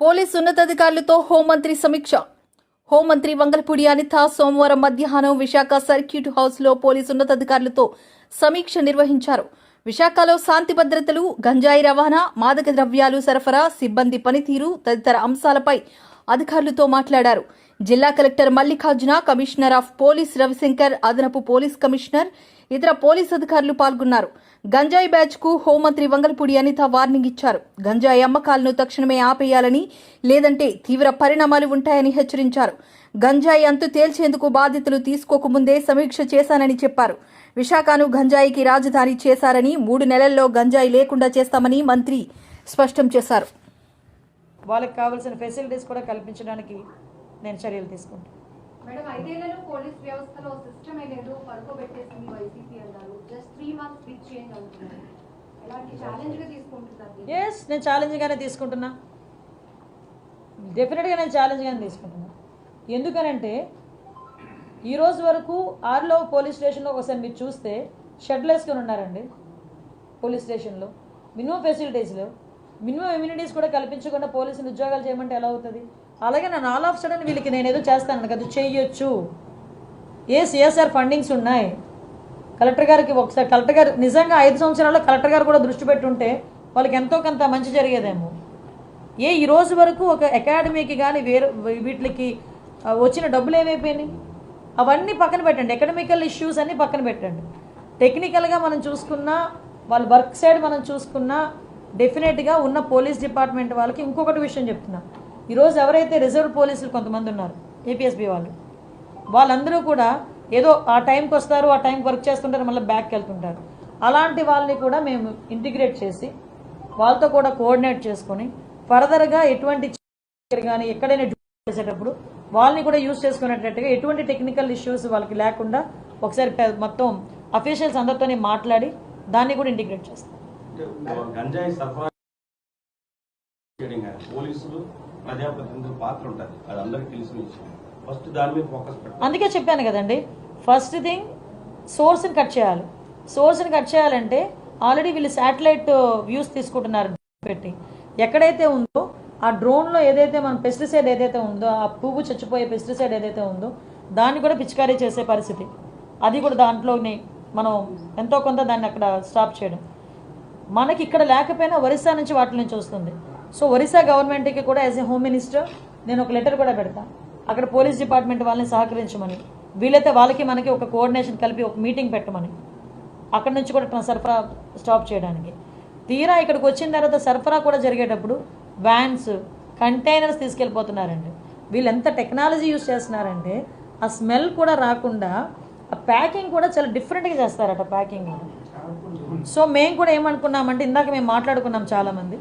Police ఉన్నతాధికారులతో హోంమంత్రి సమీక్ష. హోంమంత్రి వంగలపూడి అనిత సోమవారం మధ్యాహ్నం విశాఖ సర్క్యూట్ హౌస్లో పోలీసు ఉన్నతాధికారులతో సమీక్ష నిర్వహించారు. విశాఖలో శాంతి భద్రతలు గంజాయి రవాణా మాదక ద్రవ్యాలు సరఫరా సిబ్బంది పనితీరు తదితర అంశాలపై అధికారులతో మాట్లాడారు. జిల్లా collector Mallikarjuna commissioner of police Ravishankar అదనపు పోలీస్ కమిషనర్ ఇతర పోలీస్ అధికారులు పాల్గొన్నారు. గంజాయి బ్యాచ్కు హోంమంత్రి వంగలపూడి అనిత వార్నింగ్ ఇచ్చారు. గంజాయి అమ్మకాలను తక్షణమే ఆపేయాలని లేదంటే తీవ్ర పరిణామాలు ఉంటాయని హెచ్చరించారు. గంజాయి అంతు తేల్చేందుకు బాధ్యతలు తీసుకోకముందే సమీక్ష చేశానని చెప్పారు. విశాఖను గంజాయికి రాజధాని చేశారని మూడు నెలల్లో గంజాయి లేకుండా చేస్తామని మంత్రి స్పష్టం చేశారు. వాళ్ళకి కావాల్సిన ఫెసిలిటీస్ కూడా కల్పించడానికి నేను చర్యలు తీసుకుంటాను మేడం ఐదేళ్ళలో పోలీస్ వ్యవస్థలో సిస్టమే లేదు. పడుకోబెట్టేసింది వైసీపీ అన్నారు. Just three months big change అవుతున్నారు ఎలాంటి ఛాలెంజ్గా తీసుకుంటున్నారు దీన్ని? ఎస్ నేను ఛాలెంజ్గానే తీసుకుంటున్నా. డెఫినెట్గా నేను ఛాలెంజ్గానే తీసుకుంటున్నా. ఎందుకనంటే ఈ రోజు వరకు ఆరులో పోలీస్ స్టేషన్లో ఒకసారి మీరు చూస్తే షెడ్లు వేసుకొని ఉన్నారండి పోలీస్ స్టేషన్లో. మినిమం ఫెసిలిటీస్లో మినిమం ఇమ్యూనిటీస్ కూడా కల్పించకుండా పోలీసులు ఉద్యోగాలు చేయమంటే ఎలా అవుతుంది? అలాగే నన్ను ఆల్ ఆఫ్ సడన్ వీళ్ళకి నేను ఏదో చేస్తాను కదా చేయొచ్చు. ఏ సిఎస్ఆర్ ఫండింగ్స్ ఉన్నాయి. కలెక్టర్ గారికి ఒకసారి కలెక్టర్ గారు నిజంగా ఐదు సంవత్సరాల్లో కలెక్టర్ గారు కూడా దృష్టి పెట్టుంటే వాళ్ళకి ఎంతో కొంత మంచి జరిగేదేమో. ఏ ఈ రోజు వరకు ఒక అకాడమీకి కానీ వేరే వీటికి వచ్చిన డబ్బులు ఏమైపోయినాయి? అవన్నీ పక్కన పెట్టండి. ఎకడమికల్ ఇష్యూస్ అన్నీ పక్కన పెట్టండి. టెక్నికల్గా మనం చూసుకున్నా వాళ్ళ వర్క్ సైడ్ మనం చూసుకున్నా డెఫినెట్గా ఉన్న పోలీస్ డిపార్ట్మెంట్ వాళ్ళకి ఇంకొకటి విషయం చెప్తున్నా. ఈరోజు ఎవరైతే రిజర్వ్ పోలీసులు కొంతమంది ఉన్నారు ఏపీఎస్బీ వాళ్ళు వాళ్ళందరూ కూడా ఏదో ఆ టైంకి వస్తారు ఆ టైంకి వర్క్ చేస్తుంటారు మళ్ళీ బ్యాక్కి వెళ్తుంటారు. అలాంటి వాళ్ళని కూడా మేము ఇంటిగ్రేట్ చేసి వాళ్ళతో కూడా కోఆర్డినేట్ చేసుకొని ఫర్దర్గా ఎటువంటి కానీ ఎక్కడైనా డ్యూటీ చేసేటప్పుడు వాళ్ళని కూడా యూజ్ చేసుకునేటట్టుగా ఎటువంటి టెక్నికల్ ఇష్యూస్ వాళ్ళకి లేకుండా ఒకసారి మొత్తం అఫీషియల్స్ అందరితోనే మాట్లాడి దాన్ని కూడా ఇంటిగ్రేట్ చేస్తాం. ప్రజాప్రతినిధుల పాత్ర ఉంటుంది. అది అందరికీ తెలిసిన విషయం. ఫస్ట్ దాని మీద ఫోకస్ పెట్టాలి. అందుకే చెప్పాను కదండి ఫస్ట్ థింగ్ సోర్స్ని కట్ చేయాలి. సోర్స్ని కట్ చేయాలంటే ఆల్రెడీ వీళ్ళు శాటిలైట్ వ్యూస్ తీసుకుంటున్నారు పెట్టి. ఎక్కడైతే ఉందో ఆ డ్రోన్లో ఏదైతే మన పెస్టిసైడ్ ఏదైతే ఉందో ఆ పువ్వు చచ్చిపోయే పెస్టిసైడ్ ఏదైతే ఉందో దాన్ని కూడా పిచికారీ చేసే పరిస్థితి. అది కూడా దాంట్లోనే మనం ఎంతో కొంత దాన్ని అక్కడ స్టాప్ చేయడం. మనకి ఇక్కడ లేకపోయినా ఒరిస్సా నుంచి వాటి నుంచి వస్తుంది. సో ఒరిస్సా గవర్నమెంట్కి కూడా యాజ్ ఎ హోమ్ మినిస్టర్ నేను ఒక లెటర్ కూడా పెడతా. అక్కడ పోలీస్ డిపార్ట్మెంట్ వాళ్ళని సహకరించమని. వీలైతే వాళ్ళకి మనకి ఒక కోఆర్డినేషన్ కలిపి ఒక మీటింగ్ పెట్టమని. అక్కడ నుంచి కూడా సరఫరా స్టాప్ చేయడానికి. తీరా ఇక్కడికి వచ్చిన తర్వాత సరఫరా కూడా జరిగేటప్పుడు వ్యాన్స్ కంటైనర్స్ తీసుకెళ్ళిపోతున్నారండి. వీళ్ళు ఎంత టెక్నాలజీ యూస్ చేస్తున్నారంటే ఆ స్మెల్ కూడా రాకుండా ఆ ప్యాకింగ్ కూడా చాలా డిఫరెంట్గా చేస్తారట ప్యాకింగ్ సో మేము కూడా ఏమనుకున్నామంటే ఇందాక మేము మాట్లాడుకున్నాం చాలామంది.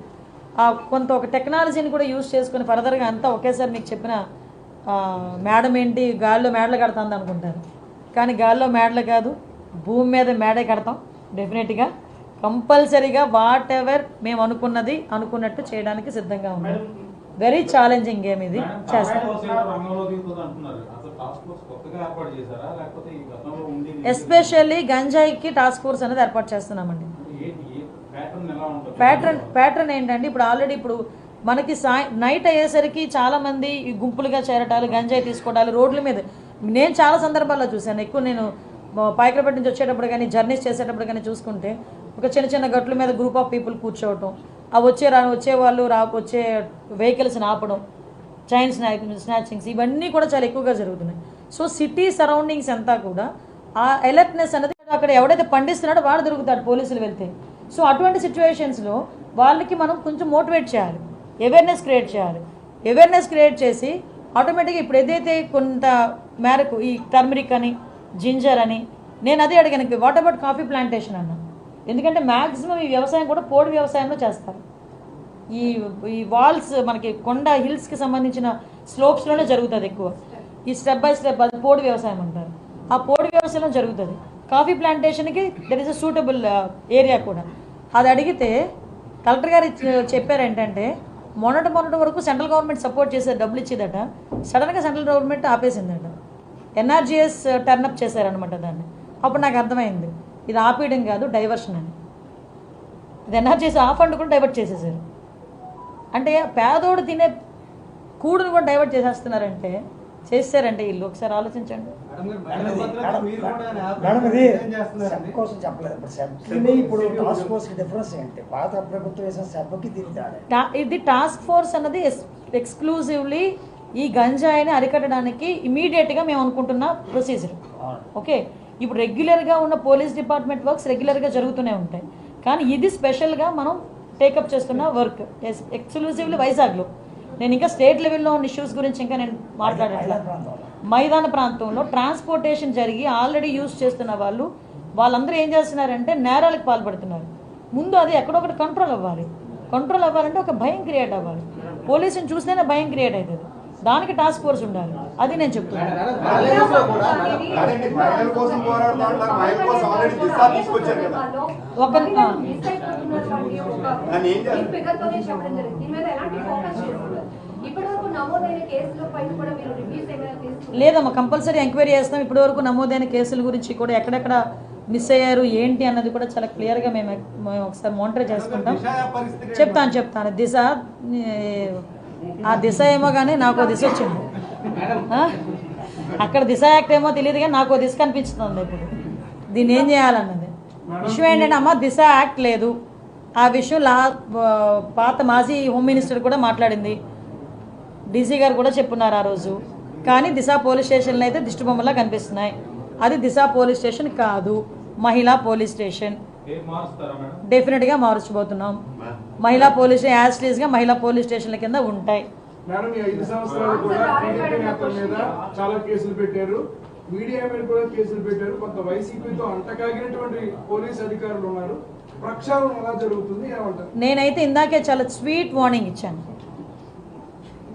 కొంత ఒక టెక్నాలజీని కూడా యూజ్ చేసుకుని ఫర్దర్గా అంతా ఒకేసారి మీకు చెప్పిన మేడం ఏంటి గాల్లో మేడలు కడతాంది అనుకుంటారు. కానీ గాల్లో మేడలు కాదు భూమి మీద మేడే కడతాం డెఫినెట్గా. కంపల్సరీగా వాట్ ఎవర్ మేము అనుకున్నది అనుకున్నట్టు చేయడానికి సిద్ధంగా ఉన్నాం. వెరీ ఛాలెంజింగ్ గేమ్ ఇది. చేస్తాం. ఎస్పెషల్లీ గంజాయికి టాస్క్ ఫోర్స్ అనేది ఏర్పాటు చేస్తున్నామండి. ప్యాటర్న్ ప్యాటర్న్ ఏంటంటే ఇప్పుడు ఆల్రెడీ ఇప్పుడు మనకి సాయ నైట్ అయ్యేసరికి చాలా మంది ఈ గుంపులుగా చేరటాలు గంజాయి తీసుకోవటాలు రోడ్ల మీద. నేను చాలా సందర్భాల్లో చూశాను. ఎక్కువ నేను మ- పాయకరపేట నుంచి వచ్చేటప్పుడు కానీ జర్నీస్ చేసేటప్పుడు కానీ చూసుకుంటే ఒక చిన్న చిన్న గట్ల మీద గ్రూప్ ఆఫ్ పీపుల్ కూర్చోవటం ఆ వచ్చే రా వచ్చే వాళ్ళు రా వచ్చే వెహికల్స్ని ఆపడం చైన్ స్నాక్ స్నాచింగ్స్ ఇవన్నీ కూడా చాలా ఎక్కువగా జరుగుతున్నాయి. సో సిటీ సరౌండింగ్స్ అంతా కూడా ఆ అలర్ట్నెస్ అనేది అక్కడ ఎవడైతే పండిస్తున్నాడో వాడు దొరుకుతాడు పోలీసులు వెళ్తే. సో అటువంటి సిచ్యువేషన్స్లో వాళ్ళకి మనం కొంచెం మోటివేట్ చేయాలి. అవేర్నెస్ క్రియేట్ చేయాలి. అవేర్నెస్ క్రియేట్ చేసి ఆటోమేటిక్గా ఇప్పుడు ఏదైతే కొంత మేరకు ఈ టర్మరిక్ అని జింజర్ అని నేను అదే అడిగాను వాట్ అబౌట్ కాఫీ ప్లాంటేషన్ అన్న. ఎందుకంటే మ్యాక్సిమం ఈ వ్యవసాయం కూడా పోడు వ్యవసాయంలో చేస్తారు. ఈ ఈ వాల్స్ మనకి కొండ హిల్స్కి సంబంధించిన స్లోప్స్లోనే జరుగుతుంది ఎక్కువ. ఈ స్టెప్ బై స్టెప్ అది పోడు వ్యవసాయం అంటారు. ఆ పోడు వ్యవసాయం జరుగుతుంది. Coffee ప్లాంటేషన్కి that is a suitable area కూడా. అది అడిగితే కలెక్టర్ గారు చెప్పారు ఏంటంటే మొన్నటి మొన్నటి వరకు సెంట్రల్ గవర్నమెంట్ సపోర్ట్ చేశారు డబ్బులు ఇచ్చేదట సడన్గా సెంట్రల్ గవర్నమెంట్ ఆపేసిందట. ఎన్ఆర్జీఎస్ టర్నప్ చేశారనమాట దాన్ని. అప్పుడు నాకు అర్థమైంది ఇది ఆపేయడం కాదు డైవర్షన్ అని. ఇది ఎన్ఆర్జీఎస్ ఆ ఫండ్ కూడా డైవర్ట్ చేసేసారు. అంటే పేదోడు తినే కూడును కూడా డైవర్ట్ చేసేస్తున్నారంటే చేస్తారంటే వీళ్ళు. ఒకసారి ఆలోచించండి. మేడం ఇది సెబ్ కోసం చెప్పలేదు. ఇప్పుడు సెబ్కి ఇప్పుడు టాస్క్ ఫోర్స్ డిఫరెన్స్ ఏంటి? పాత ప్రభుత్వం వేసిన సెబ్కి దీని తేడా టా- ఇది టాస్క్ ఫోర్స్ అన్నది ఎక్స్క్లూజివ్లీ ఈ గంజాయిని అరికట్టడానికి ఇమీడియట్గా మేము అనుకుంటున్న ప్రొసీజర్ ఓకే? ఇప్పుడు రెగ్యులర్గా ఉన్న పోలీస్ డిపార్ట్మెంట్ వర్క్స్ రెగ్యులర్గా జరుగుతూనే ఉంటాయి. కానీ ఇది స్పెషల్గా మనం టేకప్ చేస్తున్న వర్క్. ఎక్స్క్లూజివ్లీ వైజాగ్లో. నేను ఇంకా స్టేట్ లెవెల్లో ఉన్న ఇష్యూస్ గురించి ఇంకా నేను మాట్లాడట్లేదు మైదాన ప్రాంతంలో. ట్రాన్స్పోర్టేషన్ జరిగి ఆల్రెడీ యూస్ చేస్తున్న వాళ్ళు వాళ్ళందరూ ఏం చేస్తున్నారంటే నేరాలకు పాల్పడుతున్నారు. ముందు అది ఎక్కడొకటి కంట్రోల్ అవ్వాలి. కంట్రోల్ అవ్వాలంటే ఒక భయం క్రియేట్ అవ్వాలి. పోలీసుని చూస్తేనే భయం క్రియేట్ అవుతుంది. దానికి టాస్క్ ఫోర్స్ ఉండాలి. అది నేను చెప్తున్నాను. ఒక దాన్ని ఏం నమోదైన కేసుల పైన కూడా మీరు రివ్యూస్ ఏమైనా లేదమ్మా కంపల్సరీ ఎంక్వైరీ చేస్తాం ఇప్పటివరకు నమోదైన కేసుల గురించి కూడా ఎక్కడెక్కడ మిస్ అయ్యారు ఏంటి అన్నది కూడా చాలా క్లియర్గా మేము మేము ఒకసారి మానిటర్ చేసుకుంటాం. చెప్తాను చెప్తాను. దిశ ఆ దిశ ఏమో కానీ నాకు దిశ వచ్చింది? అక్కడ దిశ యాక్ట్ ఏమో తెలియదు కానీ నాకు దిశ కనిపిస్తుంది ఇప్పుడు. దీన్ని ఏం చేయాలన్నది? విషయం ఏంటంటే అమ్మ దిశ యాక్ట్ లేదు. ఆ విషయం లా పాత మాజీ హోమ్ మినిస్టర్ కూడా మాట్లాడింది. డీసీ గారు కూడా చెప్పున్నారు ఆ రోజు. కానీ దిశ పోలీస్ స్టేషన్లో అయితే దిష్టి బొమ్మలా కనిపిస్తున్నాయి. అది దిశ పోలీస్ స్టేషన్ కాదు మహిళా పోలీస్ స్టేషన్. ఏం మారుస్తారా మేడం? డెఫినెట్గా మార్చబోతున్నాం మహిళా పోలీస్ యాజ్లీస్గా మహిళా పోలీస్ స్టేషన్ల కింద ఉంటాయి. మేడం ఈ ఐదు సంవత్సరాలు కూడా టీడీపీ నేతల మీద చాలా కేసులు పెట్టారు. మీడియా మీద కూడా కేసులు పెట్టారు. కొంత వైసీపీతో అంటకాగినటువంటి పోలీస్ అధికారులు ఉన్నారు. నేనైతే ఇందాకే చాలా స్వీట్ వార్నింగ్ ఇచ్చాను.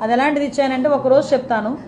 అది ఎలాంటిది ఇచ్చానంటే ఒక రోజు చెప్తాను.